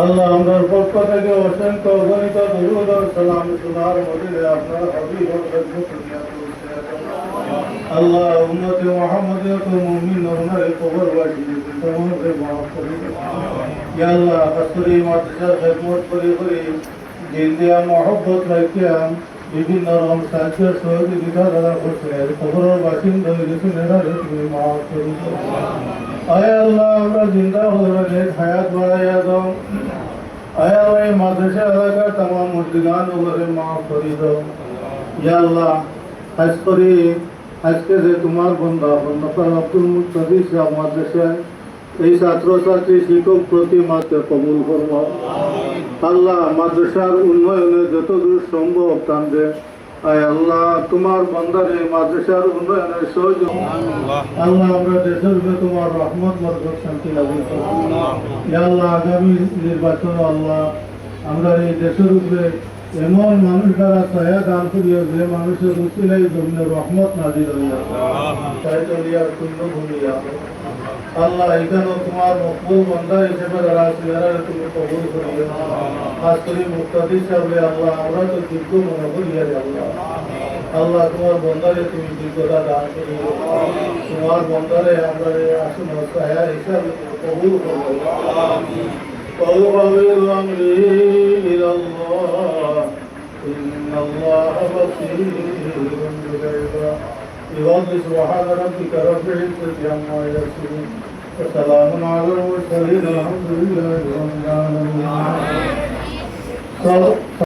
আল্লাহ আমরার পক্ষ থেকে অসংখ্য অগণিত দরুদ ও সালাম শোনার মধ্যে আপনার আল্লাহ উম্মতে মুহাম্মদিয়ত মুমিন ওনার কবর বাসি তোমাদের মাফ করে। আল্লাহ কসরি মাদ্রাসার খেদমত করে করে দিন দিয়া মহব্বত রাখিয়া বিভিন্ন রকম সাহায্য সহযোগিতা দ্বারা করছে। কবরের বাসিন্দা হয়েছে নেরা তুমি মাফ করে। দাও আয় আল্লাহ, আমরা জিন্দা হয়ে হায়াত বাড়াইয়া দাও আয় আল্লাহ, এই মাদ্রাসা এলাকার তামাম মুর্দিগান ওগুলোকে মাফ করে দাও ইয়া আল্লাহ আজ করে। আজকে যে তোমার বন্ধা বন্ধকার আব্দুল মুস্তাফি সাহেব মাদ্রাসায়, এই ছাত্রছাত্রী শিক্ষক প্রতি মাত্র কবুল করব আল্লাহ মাদ্রাসার উন্নয়নে যতদূর সম্ভব টানবে। আয় আল্লাহ তোমার বন্দারে মাদ্রাসার উন্নয়নের সহযোগ আল্লাহ। আমরা দেশের উপরে তোমার রহমত বরকত শান্তি লাভ করব। আল্লাহ আগামী নির্বাচন আল্লাহ আমরা এই দেশের উপরে এমন মানুষ দ্বারা সহায় দান করিও যে মানুষের উচিলাই জন্য রহমত নাজির হইয়া তাই চলিয়া শূন্য ভূমিয়া আল্লাহ এখানে তোমার মকবুল বন্ধা হিসেবে যারা আছে এরা তুমি কবুল করিও খাস করে মুক্তাদি সাহেবে আল্লাহ আমরা তো যোগ্য মনে করি আর আল্লাহ আল্লাহ তোমার বন্দারে তুমি যোগ্যতা দান করিও তোমার বন্দারে আমরা এই আসন সহায় হিসাবে কবুল করবো وأفوض أمري إلى الله إن الله بصير بالعباد بفضل سبحان ربك رب العزة عما يصفون. وسلام على المرسلين الحمد لله رب العالمين.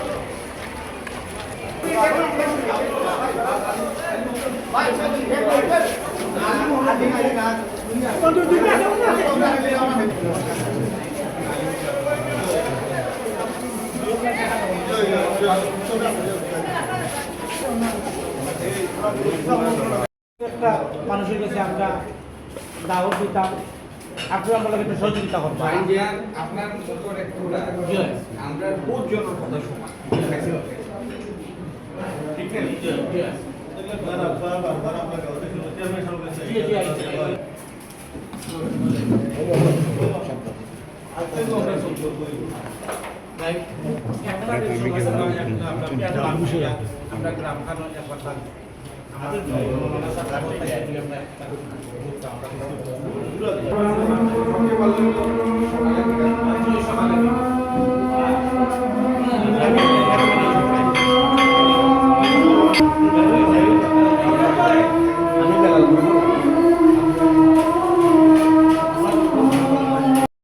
মানুষের কাছে আমরা দাওয়াত দিতাম। আপনারা আমাদের একটু সহযোগিতা করব আপনার মতন আমরা বহুত জনের কথা শোনা ঠিক না জি, জি, জি। আমরা গ্রাম কানুন একবার আমাদের